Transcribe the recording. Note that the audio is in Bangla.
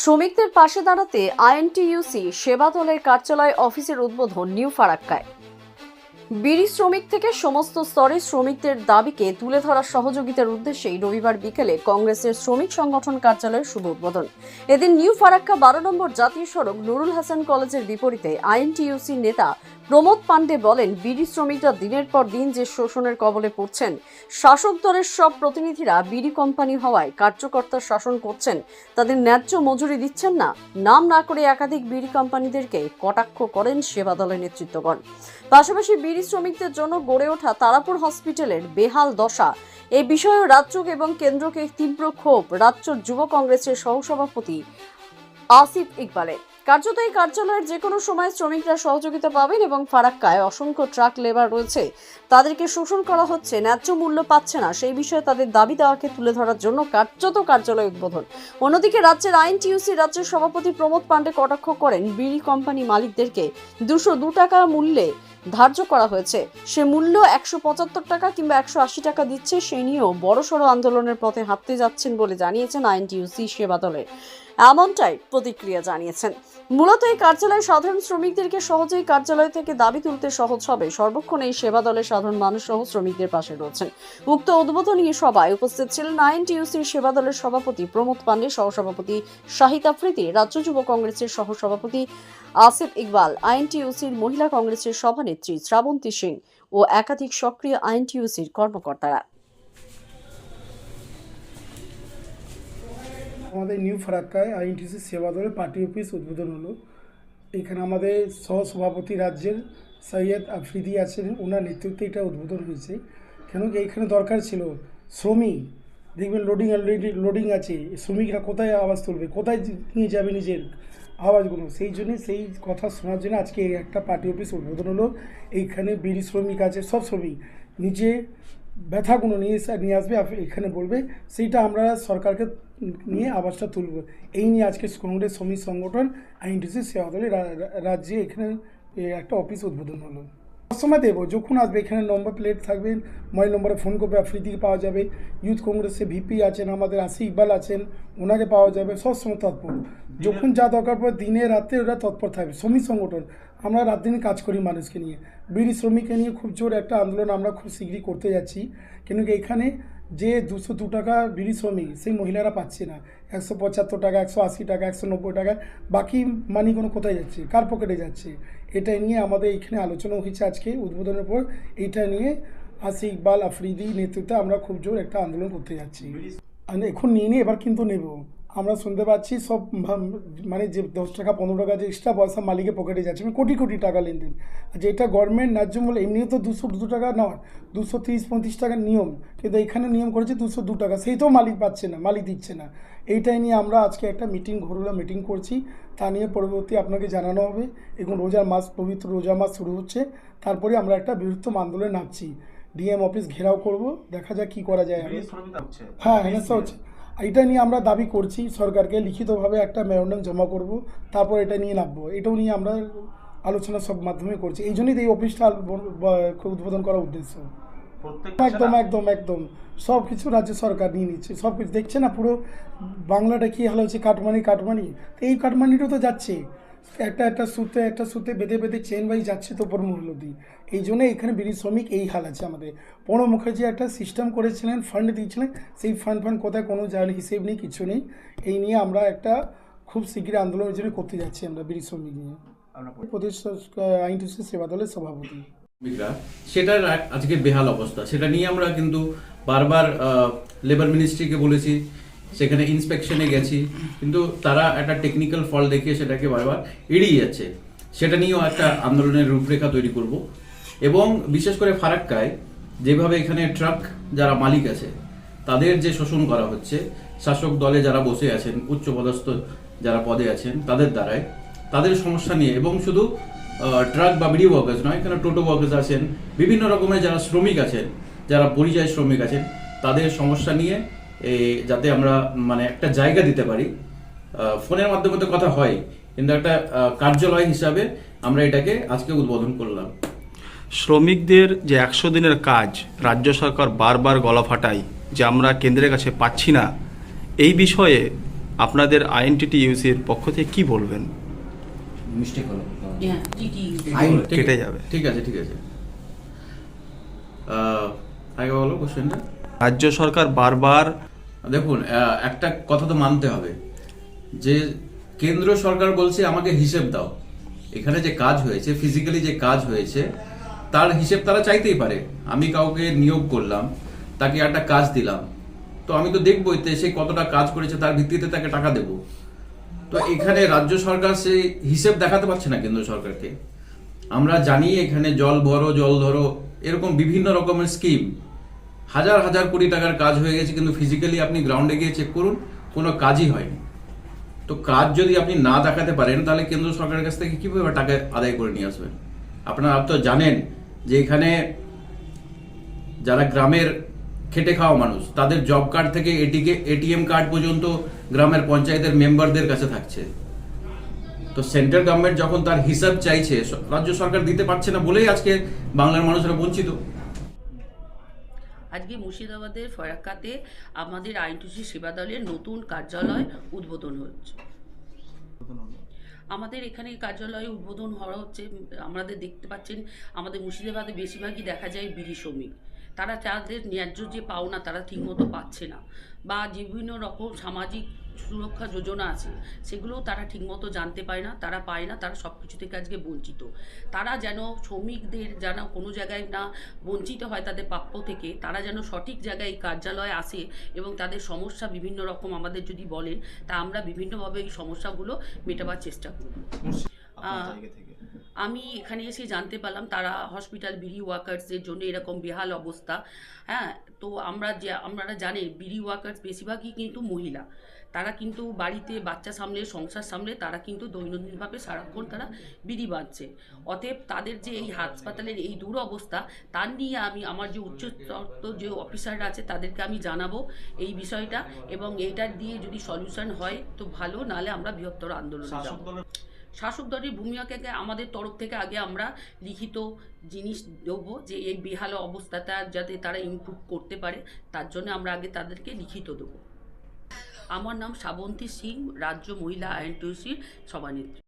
শ্রমিকদের পাশে দাঁড়াতে আইএনটিইউসি সেবা দলের কার্যালয় অফিসের উদ্বোধন নিউ ফারাক্কায়। বিড়ি শ্রমিক থেকে সমস্ত স্তরের শ্রমিকদের দাবিকে তুলে ধরার সহযোগিতার উদ্দেশ্যেই রবিবার বিকেলে কংগ্রেসের শ্রমিক সংগঠন কার্যালয়ের শুভ উদ্বোধন। এদিন নিউ ফারাক্কা বারো নম্বর জাতীয় সড়ক নুরুল হাসান কলেজের বিপরীতে আইএনটিইউসি নেতা প্রমোদ পাণ্ডে বলেন, বিড়ি শ্রমিকরা দিনের পর দিন যে শোষণের কবলে পড়ছেন, শাসক দলের সব প্রতিনিধিরা বিড়ি কোম্পানি হওয়ায় কার্যকর্তা শাসন করছেন। তাদের ন্যায্য মজুরি দিচ্ছেন না। নাম না করে একাধিক বিড়ি কোম্পানিদেরকে কটাক্ষ করেন সেবা দলের নেতৃত্বগণ। পাশাপাশি বিড়ি শ্রমিকদের জন্য গড়ে ওঠা তারাপুর হসপিটালের বেহাল দশা। এই বিষয়ে রাজ্য এবং কেন্দ্রকে তীব্র ক্ষোভ। রাজ্য যুব কংগ্রেসের সহসভাপতি আসিফ ইকবালের কার্যত এই কার্যালয়ের যে কোনো সময় শ্রমিকরা সহযোগিতা পাবেন এবং ফারাক্কায় অসংখ্য ট্রাক লেবার রয়েছে। তাদেরকে শোষণ করা হচ্ছে, ন্যায্য মূল্য পাচ্ছে না। সেই বিষয়ে তাদের দাবি দেওয়াকে তুলে ধরার জন্য কার্যত কার্যালয় উদ্বোধন। অন্যদিকে রাজ্যের আইন টিউসি রাজ্যের সভাপতি প্রমোদ পাণ্ডে কটাক্ষ করেন, বিড়ি কোম্পানি মালিকদেরকে। দুশো দু টাকা মূল্যে ধার্য করা হয়েছে। সে মূল্য একশো পঁচাত্তর টাকা কিংবা একশো আশি টাকা দিচ্ছে সে নিয়েও বড়সড় আন্দোলনের পথে হাঁটতে যাচ্ছেন বলে জানিয়েছেন আইনটিউসি সেবা দলের এমনটাই প্রতিক্রিয়া জানিয়েছেন। মূলত এই কার্যালয় সাধারণ শ্রমিকদেরকে সহজেই কার্যালয় থেকে দাবি তুলতে সহজ হবে। সর্বক্ষণ এই সেবা দলের সাধারণ মানুষ সহ শ্রমিকদের পাশে রয়েছেন। উক্ত উদ্বোধনী সভায় উপস্থিত ছিলেন আইনটিউসির সেবা দলের সভাপতি প্রমোদ পাণ্ডে সহসভাপতি শাহিদ আফ্রিদি, রাজ্য যুব কংগ্রেসের সহসভাপতি আসিফ ইকবাল, আইনটিউসির মহিলা কংগ্রেসের সভানেত্রী শ্রাবন্তী সিং ও একাধিক সক্রিয় আইনটিউসির কর্মকর্তারা। আমাদের নিউ ফারাক্কায় আইএনটিসি সেবা দলের পার্টি অফিস উদ্বোধন হলো। এখানে আমাদের সহসভাপতি রাজ্যের সৈয়দ আফ্রিদি আছেন, ওনার নেতৃত্বে এটা উদ্বোধন হয়েছে। কেন কি এইখানে দরকার ছিল শ্রমিক। দেখবেন লোডিং অলরেডি লোডিং আছে। শ্রমিকরা কোথায় আওয়াজ তুলবে? কোথায় নিয়ে যাবে নিজের আওয়াজগুলো। সেই জন্য, সেই কথা শোনার জন্য আজকে একটা পার্টি অফিস উদ্বোধন হলো। এইখানে বিড়ি শ্রমিক আছে, সব শ্রমিক। নিজে ব্যথাগুলো নিয়ে নিয়ে আসবে এখানে বলবে, সেইটা আমরা সরকারকে নিয়ে আওয়াজটা তুলব। এই নিয়ে আজকে কংগ্রেস শ্রমিক সংগঠন, আইনটিসি, সেবা দলের রাজ্যে এখানে একটা অফিস উদ্বোধন হলো। সময় দেবো, যখন আসবে, এখানে নম্বর প্লেট থাকবে, মোবাইল নম্বরে ফোন করবে ফ্রি আফ্রিদিকে পাওয়া যাবে। ইউথ কংগ্রেসে ভিপি আছেন, আমাদের আসি ইকবাল আছেন, ওনাকে পাওয়া যাবে সবসময় তৎপর। যখন যা দরকার পড়ে দিনে রাতে ওরা তৎপর থাকবে। শ্রমিক সংগঠন আমরা রাত দিনে কাজ করি মানুষকে নিয়ে। বিড়ি শ্রমিককে নিয়ে খুব জোর একটা আন্দোলন আমরা খুব শীঘ্রই করতে যাচ্ছি। কেন কি এখানে যে দুশো দু টাকা বিড়ি শ্রমিক সেই মহিলারা পাচ্ছে না। একশো পঁচাত্তর টাকা একশো আশি টাকা একশো নব্বই টাকা বাকি মানি কোনো কোথায় যাচ্ছে? কার পকেটে যাচ্ছে? এটা নিয়ে আমাদের এখানে আলোচনা হয়েছে আজকে উদ্বোধনের পর। এইটা নিয়ে আসি ইকবাল আফ্রিদি নেতৃত্বে আমরা খুব জোর একটা আন্দোলন করতে যাচ্ছি। এখন নিয়ে নিয়ে এবার কিন্তু নেব। আমরা শুনতে পাচ্ছি সব মানে যে দশ টাকা পনেরো টাকা যে এক্সট্রা পয়সা মালিকের পকেটে যাচ্ছে। মানে কোটি কোটি টাকা লেনদেন। আর যেটা গভর্নমেন্ট ন্যায্য মূল্য এমনিও তো দুশো দু টাকা নয় দুশো তিরিশ পঁয়ত্রিশ টাকার নিয়ম। কিন্তু এখানে নিয়ম করেছে দুশো দু টাকা। সেই তো মালিক পাচ্ছে না মালিক দিচ্ছে না। এইটাই নিয়ে আমরা আজকে একটা মিটিং ঘরোয়া মিটিং করছি। তা নিয়ে পরবর্তী আপনাকে জানানো হবে। এখন রোজার মাস পবিত্র রোজা মাস শুরু হচ্ছে। তারপরে আমরা একটা বৃহত্তম আন্দোলনে নামছি। ডিএম অফিস ঘেরাও করব। দেখা যাক কি করা যায়। হ্যাঁ হেনস্থা হচ্ছে। এটা নিয়ে আমরা দাবি করছি সরকারকে লিখিতভাবে একটা মেমোরান্ডাম জমা করব তারপর এটা নিয়ে নামবো। এটাও নিয়ে আমরা আলোচনা সব মাধ্যমে করছি। এই জন্যই এই অফিসটা উদ্বোধন করার উদ্দেশ্য। একদম একদম একদম। সব কিছু রাজ্য সরকার নিয়ে নিচ্ছে। সব কিছু দেখছে না পুরো বাংলাটা কী হাল হচ্ছে কাটমানি কাটমানি। এই কাটমানিটাও তো যাচ্ছে। একটা একটা সুতে একটা সুতে বেঁধে বেঁধে চেন বাই যাচ্ছে তো উপর মূল্য দিই এই জন্য এখানে বিড়ি শ্রমিক এই হাল আছে আমাদের। প্রণব মুখার্জি একটা সিস্টেম করেছিলেন ফান্ড দিয়েছিলেন। সেই ফান্ড ফান্ড কোথায় কোনো জায়গায় হিসেব নেই কিছু নেই। এই নিয়ে আমরা একটা খুব শীঘ্রই আন্দোলনের জন্য করতে যাচ্ছি আমরা বিড়ি শ্রমিক নিয়ে। প্রদেশ আইন সেবা দলের সভাপতি। সেটার আজকে বেহাল অবস্থা। সেটা নিয়ে আমরা কিন্তু বারবার লেবার মিনিস্ট্রিকে বলেছি সেখানে ইন্সপেকশনে গেছি, কিন্তু তারা একটা টেকনিক্যাল ফল দেখিয়ে সেটাকে বারবার এড়িয়ে যাচ্ছে। সেটা নিয়েও একটা আন্দোলনের রূপরেখা তৈরি করব। এবং বিশেষ করে ফারাক্কায়, যেভাবে এখানে ট্রাক যারা মালিক আছে, তাদের যে শোষণ করা হচ্ছে, শাসক দলে যারা বসে আছেন, উচ্চপদস্থ যারা পদে আছেন, তাদের দ্বারাই, তাদের সমস্যা নিয়ে এবং শুধু ট্রাক বা বিডি ওয়ার্কার্স নয়, এখানে টোটো ওয়ার্কার্স আছেন, বিভিন্ন রকমের যারা শ্রমিক আছেন, যারা পরিযায়ী শ্রমিক আছেন, তাদের সমস্যা নিয়ে যাতে আমরা মানে একটা জায়গা দিতে পারি ফোনের মাধ্যমে তো কথা হয় কিন্তু একটা কার্যালয় হিসাবে আমরা এটাকে আজকে উদ্বোধন করলাম। শ্রমিকদের যে একশো দিনের কাজ রাজ্য সরকার বারবার গলা ফাটায় যে আমরা কেন্দ্রের কাছে পাচ্ছি না এই বিষয়ে আপনাদের আইএনটিটি ইউসির পক্ষ থেকে কি বলবেন? মিস্টেক হলো। হ্যাঁ কেটে যাবে। ঠিক আছে ঠিক আছে। আগে বলো কোশ্চেনটা রাজ্য সরকার বারবার দেখুন একটা কথা তো মানতে হবে। যে কেন্দ্র সরকার বলছে, আমাকে হিসেব দাও। এখানে যে কাজ হয়েছে ফিজিক্যালি যে কাজ হয়েছে, তার হিসেব তারা চাইতেই পারে। আমি কাউকে নিয়োগ করলাম, তাকে একটা কাজ দিলাম। তো আমি তো দেখব এতে সে কতটা কাজ করেছে, তার ভিত্তিতে তাকে টাকা দেব। তো এখানে রাজ্য সরকার সেই হিসেব দেখাতে পারছে না কেন্দ্র সরকারকে। আমরা জানি এখানে জল ভরো, জল ধরো, এরকম বিভিন্ন রকমের স্কিম হাজার হাজার কোটি টাকার কাজ হয়ে গেছে, কিন্তু ফিজিক্যালি আপনি গ্রাউন্ডে গিয়ে চেক করুন, কোনো কাজই হয়নি। তো কাজ যদি আপনি না দেখাতে পারেন, তাহলে কেন্দ্র সরকারের কাছ থেকে কীভাবে টাকা আদায় করে নিয়ে আসবেন? আপনারা তো জানেন যে এখানে যারা গ্রামের খেটে খাওয়া মানুষ, তাদের জব কার্ড থেকে এটিকে এটিএম কার্ড পর্যন্ত গ্রামের পঞ্চায়েতের মেম্বারদের কাছে থাকছে। তো সেন্ট্রাল গভর্নমেন্ট যখন তার হিসাব চাইছে রাজ্য সরকার দিতে পারছে না বলেই আজকে বাংলার মানুষরা বঞ্চিত। আজকে মুর্শিদাবাদের ফরাক্কাতে আমাদের আইনটুসি সেবা দলের নতুন কার্যালয় উদ্বোধন হচ্ছে। আমাদের এখানে কার্যালয়ে উদ্বোধন হওয়া হচ্ছে আমাদের দেখতে পাচ্ছেন আমাদের মুর্শিদাবাদে বেশিরভাগই দেখা যায় বিড়ি শ্রমিক। তারা তাদের ন্যায্য যে পাওনা তারা ঠিকমতো পাচ্ছে না বা বিভিন্ন রকম সামাজিক সুরক্ষা যোজনা আছে সেগুলোও তারা ঠিকমতো জানতে পায় না তারা পায় না তারা সব কিছু থেকে আজকে বঞ্চিত। তারা যেন শ্রমিকদের যেন কোনো জায়গায় না বঞ্চিত হয় তাদের প্রাপ্য থেকে তারা যেন সঠিক জায়গায় এই কার্যালয়ে আসে এবং তাদের সমস্যা বিভিন্ন রকম আমাদের যদি বলেন তা আমরা বিভিন্নভাবে এই সমস্যাগুলো মেটাবার চেষ্টা করব। আমি এখানে এসে জানতে পারলাম তারা হসপিটাল বিড়ি ওয়ার্কার্সদের জন্য এরকম বেহাল অবস্থা। হ্যাঁ তো আমরা যে আমরা জানি বিড়ি ওয়ার্কার্স বেশিরভাগই কিন্তু মহিলা। তারা কিন্তু বাড়িতে বাচ্চা সামলে, সংসার সামলে, তারা কিন্তু দৈনন্দিনভাবে সারাক্ষণ তারা বিড়ি বাঁধছে। অতএব তাদের যে এই হাসপাতালের এই দুরবস্থা, তার নিয়ে আমি, আমার যে উচ্চতর যে অফিসাররা আছে, তাদেরকে আমি জানাব এই বিষয়টা এবং এইটার দিয়ে যদি সলিউশন হয়, তো ভালো নালে আমরা বৃহত্তর আন্দোলন শাসক দলের ভূমিকাকে আমাদের তরফ থেকে আগে আমরা লিখিত জিনিস দেবো যে এই বেহাল অবস্থাটা যাতে তারা ইমপ্রুভ করতে পারে, তার জন্য আমরা আগে তাদেরকে লিখিত দেবো। আমার নাম শ্রাবন্তী সিং, রাজ্য মহিলা আইনটিউসির সভানেত্রী।